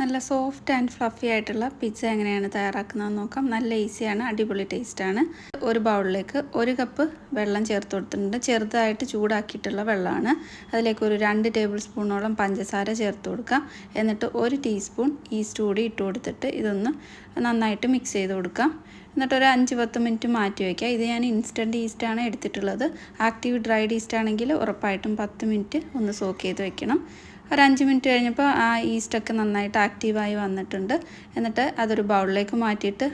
നല്ല soft and fluffy ആയിട്ടുള്ള pizza എങ്ങനെയാണ് തയ്യാറാക്കുന്നതെന്ന് നോക്കാം. നല്ല ഈസിയാണ് അടിപൊളി ടേസ്റ്റാണ്. ഒരു ബൗളിലേക്ക് ഒരു കപ്പ് വെള്ളം ചേർത്ത് കൊടുത്തിട്ടുണ്ട്. ചെറുതായിട്ട് ചൂടാക്കിയിട്ടുള്ള വെള്ളമാണ്. അതിലേക്ക് ഒരു രണ്ട് ടേബിൾ സ്പൂണോളം പഞ്ചസാര ചേർത്ത് കൊടുക്കാം. എന്നിട്ട് ഒരു ടീസ്പൂൺ ഈസ്റ്റ് കൂടി ഇട്ട് കൊടുത്തിട്ട് ഇതൊന്ന് നന്നായിട്ട് മിക്സ് ചെയ്ത് കൊടുക്കാം. എന്നിട്ട് ഒരു അഞ്ച് പത്ത് മിനിറ്റ് മാറ്റി വയ്ക്കുക. ഇത് ഞാൻ ഇൻസ്റ്റന്റ് ഈസ്റ്റാണ് എടുത്തിട്ടുള്ളത്. ആക്റ്റീവ് ഡ്രൈഡ് ഈസ്റ്റ് ആണെങ്കിൽ ഉറപ്പായിട്ടും പത്ത് മിനിറ്റ് ഒന്ന് സോക്ക് ചെയ്ത് വെക്കണം. ഒരു അഞ്ച് മിനിറ്റ് കഴിഞ്ഞപ്പോൾ ആ ഈസ്റ്റൊക്കെ നന്നായിട്ട് ആക്റ്റീവായി വന്നിട്ടുണ്ട്. എന്നിട്ട് അതൊരു ബൗളിലേക്ക് മാറ്റിയിട്ട്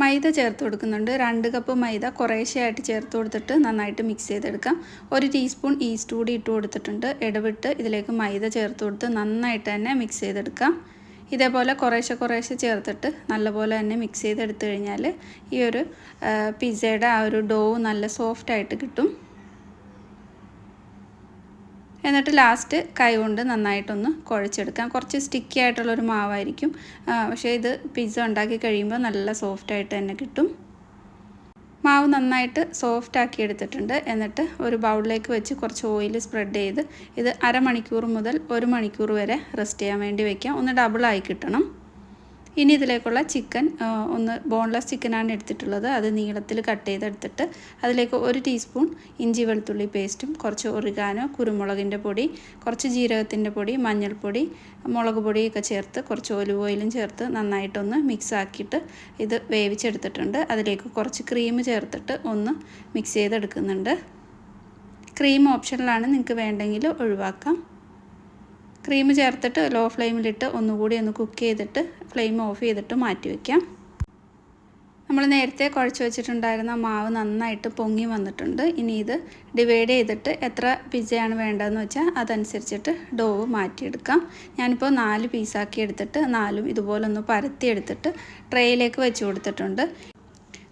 മൈദ ചേർത്ത് കൊടുക്കുന്നുണ്ട്. രണ്ട് കപ്പ് മൈദ കുറേശ്ശെയായിട്ട് ചേർത്ത് കൊടുത്തിട്ട് നന്നായിട്ട് മിക്സ് ചെയ്തെടുക്കാം. ഒരു ടീസ്പൂൺ ഈസ്റ്റ് കൂടി ഇട്ട് കൊടുത്തിട്ടുണ്ട്. ഇടവിട്ട് ഇതിലേക്ക് മൈദ ചേർത്ത് കൊടുത്ത് നന്നായിട്ട് തന്നെ മിക്സ് ചെയ്തെടുക്കാം. ഇതേപോലെ കുറേശ്ശെ കുറേശ്ശെ ചേർത്തിട്ട് നല്ലപോലെ തന്നെ മിക്സ് ചെയ്തെടുത്തു കഴിഞ്ഞാൽ ഈ ഒരു പിസ്സയുടെ ആ ഒരു ഡോ നല്ല സോഫ്റ്റായിട്ട് കിട്ടും. എന്നിട്ട് ലാസ്റ്റ് കൈ കൊണ്ട് നന്നായിട്ടൊന്ന് കുഴച്ചെടുക്കാം. കുറച്ച് സ്റ്റിക്കി ആയിട്ടുള്ളൊരു മാവായിരിക്കും. പക്ഷേ ഇത് പിസ്സ ഉണ്ടാക്കി കഴിയുമ്പോൾ നല്ല സോഫ്റ്റായിട്ട് തന്നെ കിട്ടും. മാവ് നന്നായിട്ട് സോഫ്റ്റ് ആക്കി എടുത്തിട്ടുണ്ട്. എന്നിട്ട് ഒരു ബൗളിലേക്ക് വെച്ച് കുറച്ച് ഓയിൽ സ്പ്രെഡ് ചെയ്ത് ഇത് അരമണിക്കൂർ മുതൽ ഒരു മണിക്കൂർ വരെ റെസ്റ്റ് ചെയ്യാൻ വേണ്ടി വയ്ക്കാം ഒന്ന് ഡബിളായി കിട്ടണം. ഇനി ഇതിലേക്കുള്ള ചിക്കൻ ഒന്ന് ബോൺലെസ് ചിക്കനാണ് എടുത്തിട്ടുള്ളത്. അത് നീളത്തിൽ കട്ട് ചെയ്തെടുത്തിട്ട് അതിലേക്ക് ഒരു ടീസ്പൂൺ ഇഞ്ചി വെളുത്തുള്ളി പേസ്റ്റും കുറച്ച് ഒറിഗാനോ കുരുമുളകിന്റെ പൊടി കുറച്ച് ജീരകത്തിന്റെ പൊടി മഞ്ഞൾപ്പൊടി മുളക് പൊടിയൊക്കെ ചേർത്ത് കുറച്ച് ഒലിവ് ഓയിലും ചേർത്ത് നന്നായിട്ടൊന്ന് മിക്സ് ആക്കിയിട്ട് ഇത് വേവിച്ചെടുത്തിട്ടുണ്ട്. അതിലേക്ക് കുറച്ച് ക്രീം ചേർത്തിട്ട് ഒന്ന് മിക്സ് ചെയ്തെടുക്കുന്നുണ്ട്. ക്രീം ഓപ്ഷനിലാണ് നിങ്ങൾക്ക് വേണ്ടെങ്കിൽ ഒഴിവാക്കാം. ക്രീം ചേർത്തിട്ട് ലോ ഫ്ലെയിമിലിട്ട് ഒന്നുകൂടി ഒന്ന് കുക്ക് ചെയ്തിട്ട് ഫ്ലെയിം ഓഫ് ചെയ്തിട്ട് മാറ്റി വയ്ക്കാം നമ്മൾ നേരത്തെ കുഴച്ച് വെച്ചിട്ടുണ്ടായിരുന്ന മാവ് നന്നായിട്ട് പൊങ്ങി വന്നിട്ടുണ്ട്. ഇനി ഇത് ഡിവൈഡ് ചെയ്തിട്ട് എത്ര പിസയാണ് വേണ്ടതെന്ന് വെച്ചാൽ അതനുസരിച്ചിട്ട് ഡോവ് മാറ്റിയെടുക്കാം. ഞാനിപ്പോൾ നാല് പീസാക്കി എടുത്തിട്ട് നാലും ഇതുപോലെ ഒന്ന് പരത്തി എടുത്തിട്ട് ട്രേയിലേക്ക് വെച്ച് കൊടുത്തിട്ടുണ്ട്.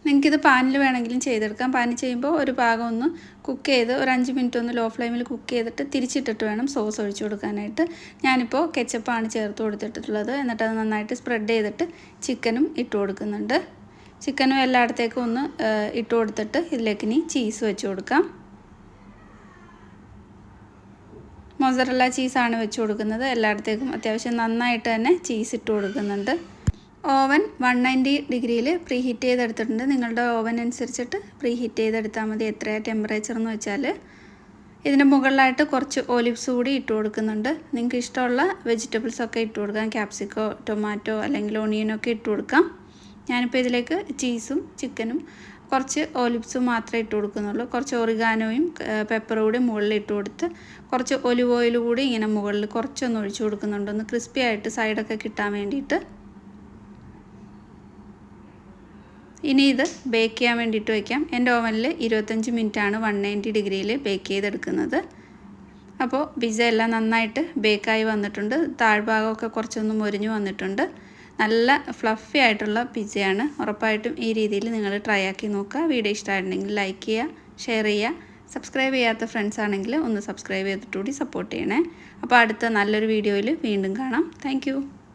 നിങ്ങൾക്കിത് പാനിൽ വേണമെങ്കിലും ചെയ്തെടുക്കാം. പാനിൽ ചെയ്യുമ്പോൾ ഒരു ഭാഗം ഒന്ന് കുക്ക് ചെയ്ത് ഒരു അഞ്ച് മിനിറ്റ് ഒന്ന് ലോ ഫ്ലെയിമിൽ കുക്ക് ചെയ്തിട്ട് തിരിച്ചിട്ടിട്ട് വേണം സോസ് ഒഴിച്ചു കൊടുക്കാനായിട്ട്. ഞാനിപ്പോൾ കെച്ചപ്പാണ് ചേർത്ത് കൊടുത്തിട്ടുള്ളത്. എന്നിട്ട് അത് നന്നായിട്ട് സ്പ്രെഡ് ചെയ്തിട്ട് ചിക്കനും ഇട്ട് കൊടുക്കുന്നുണ്ട്. ചിക്കനും എല്ലായിടത്തേക്കും ഒന്ന് ഇട്ട് കൊടുത്തിട്ട് ഇതിലേക്ക് ഇനി ചീസ് വെച്ച് കൊടുക്കാം. മൊസറല്ല ചീസാണ് വെച്ച് കൊടുക്കുന്നത്. എല്ലായിടത്തേക്കും അത്യാവശ്യം നന്നായിട്ട് തന്നെ ചീസ് ഇട്ട് കൊടുക്കുന്നുണ്ട്. ഓവൻ വൺ നയന്റി ഡിഗ്രിയിൽ പ്രീ ഹീറ്റ് ചെയ്തെടുത്തിട്ടുണ്ട്. നിങ്ങളുടെ ഓവൻ അനുസരിച്ചിട്ട് പ്രീ ഹീറ്റ് ചെയ്തെടുത്താൽ മതി. എത്രയാണ് ടെമ്പറേച്ചർ എന്ന് വെച്ചാൽ ഇതിന്റെ മുകളിലായിട്ട് കുറച്ച് ഒലിവ്സ് കൂടി ഇട്ട് കൊടുക്കുന്നുണ്ട്. നിങ്ങൾക്ക് ഇഷ്ടമുള്ള വെജിറ്റബിൾസ് ഒക്കെ ഇട്ട് കൊടുക്കാം. ക്യാപ്സിക്കോ ടൊമാറ്റോ അല്ലെങ്കിൽ ഒണിയനൊക്കെ ഇട്ട് കൊടുക്കാം. ഞാനിപ്പോൾ ഇതിലേക്ക് ചീസും ചിക്കനും കുറച്ച് ഒലിവ്സും മാത്രമേ ഇട്ട് കൊടുക്കുന്നുള്ളൂ. കുറച്ച് ഒറിഗാനോയും പെപ്പറും കൂടി മുകളിൽ ഇട്ട് കൊടുത്ത് കുറച്ച് ഒലിവ് ഓയിൽ കൂടി ഇങ്ങനെ മുകളിൽ കുറച്ചൊന്ന് ഒഴിച്ചു കൊടുക്കുന്നുണ്ട്. ഒന്ന് ക്രിസ്പി ആയിട്ട് സൈഡൊക്കെ കിട്ടാൻ വേണ്ടിയിട്ട് ഇനി ഇത് ബേക്ക് ചെയ്യാൻ വേണ്ടിയിട്ട് വയ്ക്കാം എന്റെ ഓവനിൽ ഇരുപത്തഞ്ച് മിനിറ്റാണ് വൺ നയന്റി ഡിഗ്രിയിൽ ബേക്ക് ചെയ്തെടുക്കുന്നത്. അപ്പോൾ പിസ്സ എല്ലാം നന്നായിട്ട് ബേക്കായി വന്നിട്ടുണ്ട്. താഴ്ഭാഗമൊക്കെ കുറച്ചൊന്ന് മൊരിഞ്ഞു വന്നിട്ടുണ്ട്. നല്ല ഫ്ലഫി ആയിട്ടുള്ള പിസ്സയാണ് ഉറപ്പായിട്ടും ഈ രീതിയിൽ നിങ്ങൾ ട്രൈ ആക്കി നോക്കുക. വീഡിയോ ഇഷ്ടമായിട്ടുണ്ടെങ്കിൽ ലൈക്ക് ചെയ്യുക ഷെയർ ചെയ്യുക. സബ്സ്ക്രൈബ് ചെയ്യാത്ത ഫ്രണ്ട്സ് ആണെങ്കിൽ ഒന്ന് സബ്സ്ക്രൈബ് ചെയ്തിട്ടുകൂടി സപ്പോർട്ട് ചെയ്യണേ. അപ്പോൾ അടുത്ത നല്ലൊരു വീഡിയോയിൽ വീണ്ടും കാണാം. താങ്ക്